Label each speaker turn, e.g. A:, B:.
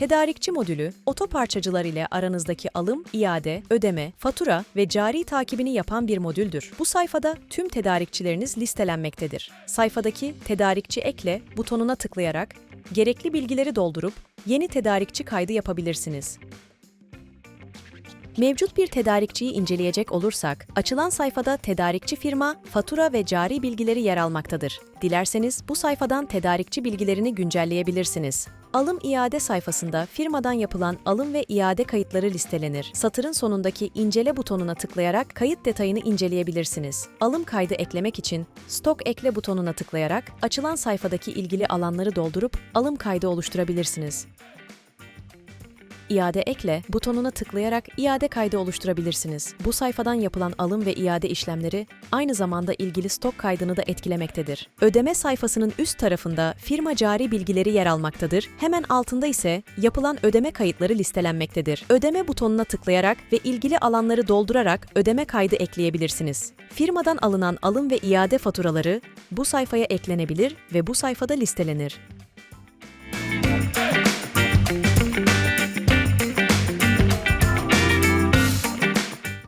A: Tedarikçi modülü, otoparçacılar ile aranızdaki alım, iade, ödeme, fatura ve cari takibini yapan bir modüldür. Bu sayfada tüm tedarikçileriniz listelenmektedir. Sayfadaki Tedarikçi ekle butonuna tıklayarak gerekli bilgileri doldurup yeni tedarikçi kaydı yapabilirsiniz. Mevcut bir tedarikçiyi inceleyecek olursak, açılan sayfada tedarikçi firma, fatura ve cari bilgileri yer almaktadır. Dilerseniz bu sayfadan tedarikçi bilgilerini güncelleyebilirsiniz. Alım iade sayfasında firmadan yapılan alım ve iade kayıtları listelenir. Satırın sonundaki incele butonuna tıklayarak kayıt detayını inceleyebilirsiniz. Alım kaydı eklemek için stok ekle butonuna tıklayarak açılan sayfadaki ilgili alanları doldurup alım kaydı oluşturabilirsiniz. İade ekle butonuna tıklayarak iade kaydı oluşturabilirsiniz. Bu sayfadan yapılan alım ve iade işlemleri aynı zamanda ilgili stok kaydını da etkilemektedir. Ödeme sayfasının üst tarafında firma cari bilgileri yer almaktadır. Hemen altında ise yapılan ödeme kayıtları listelenmektedir. Ödeme butonuna tıklayarak ve ilgili alanları doldurarak ödeme kaydı ekleyebilirsiniz. Firmadan alınan alım ve iade faturaları bu sayfaya eklenebilir ve bu sayfada listelenir.